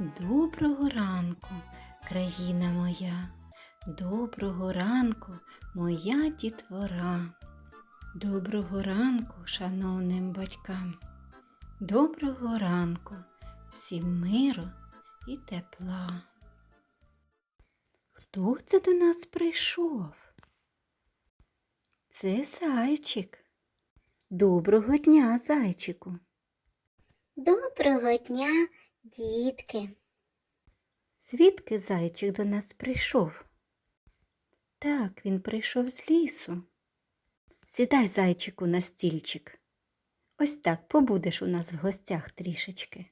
Доброго ранку, країна моя, доброго ранку, моя дітвора. Доброго ранку, шановним батькам. Доброго ранку, всім миру і тепла. Хто це до нас прийшов? Це зайчик. Доброго дня, зайчику. Доброго дня, дітки. Звідки зайчик до нас прийшов? Так, він прийшов з лісу. Сідай, зайчику, на стільчик. Ось так побудеш у нас в гостях трішечки.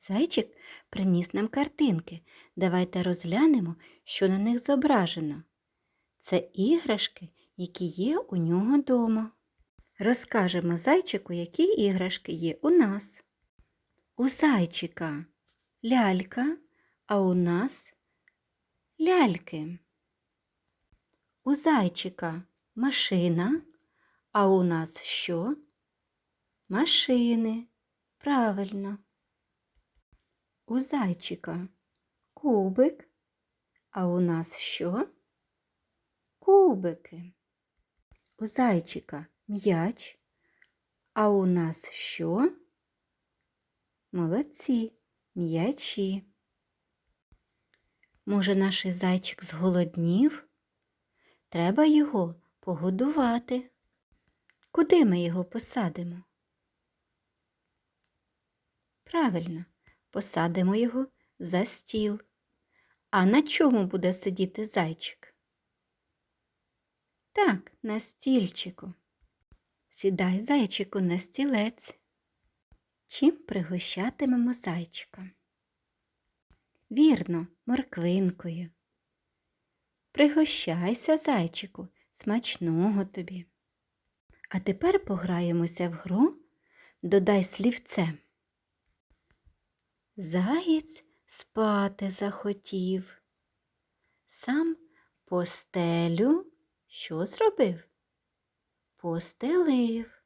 Зайчик приніс нам картинки. Давайте розглянемо, що на них зображено. Це іграшки, які є у нього дома. Розкажемо зайчику, які іграшки є у нас. У зайчика лялька, а у нас ляльки. У зайчика машина, а у нас що? Машини. Правильно. У зайчика кубик, а у нас що? Кубики. У зайчика м'яч, а у нас що? Молодці, м'ячі. Може, наш зайчик зголоднів? Треба його погодувати. Куди ми його посадимо? Правильно, посадимо його за стіл. А на чому буде сидіти зайчик? Так, на стільчику. Сідай, зайчику, на стілець. Чим пригощатимемо зайчика? Вірно, морквинкою. Пригощайся, зайчику, смачного тобі. А тепер пограємося в гру Додай слівце. Заєць спати захотів. Сам постелю що зробив? Постелив.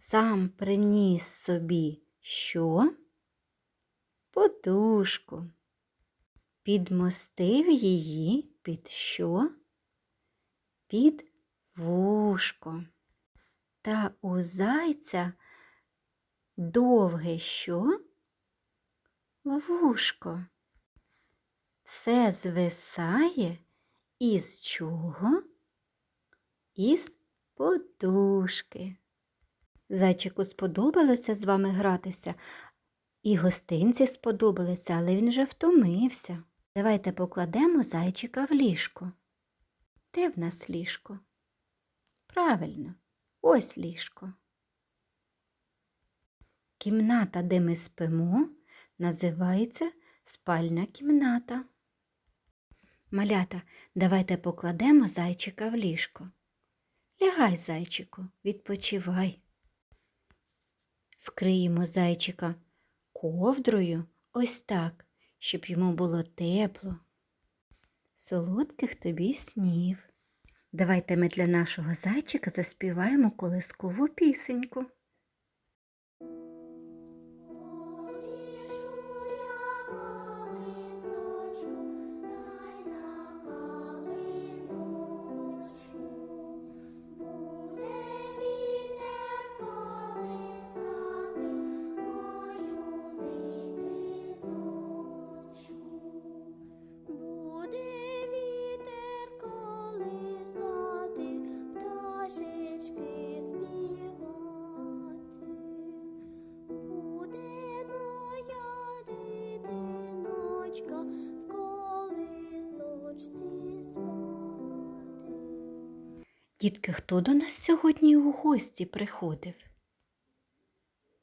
Сам приніс собі що? Подушку. Підмостив її під що? Під вушко. Та у зайця довге що? Вушко. Все звисає із чого? Із подушки. Зайчику сподобалося з вами гратися, і гостинці сподобалися, але він вже втомився. Давайте покладемо зайчика в ліжко. Де в нас ліжко? Правильно, ось ліжко. Кімната, де ми спимо, називається спальня кімната. Малята, давайте покладемо зайчика в ліжко. Лягай, зайчику, відпочивай. Вкриємо зайчика ковдрою ось так, щоб йому було тепло. Солодких тобі снів. Давайте ми для нашого зайчика заспіваємо колискову пісеньку. Дитиночка в колисочці спати. Дітки, хто до нас сьогодні у гості приходив?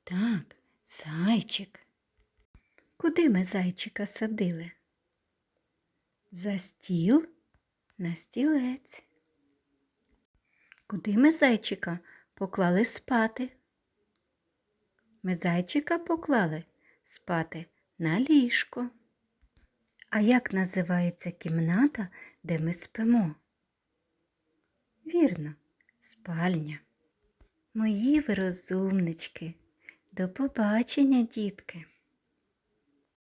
Так, зайчик. Куди ми зайчика садили? За стіл на стілець. Куди ми зайчика поклали спати? Ми зайчика поклали спати на ліжко. А як називається кімната, де ми спимо? Вірно, спальня. Мої ви розумнички. До побачення, дітки.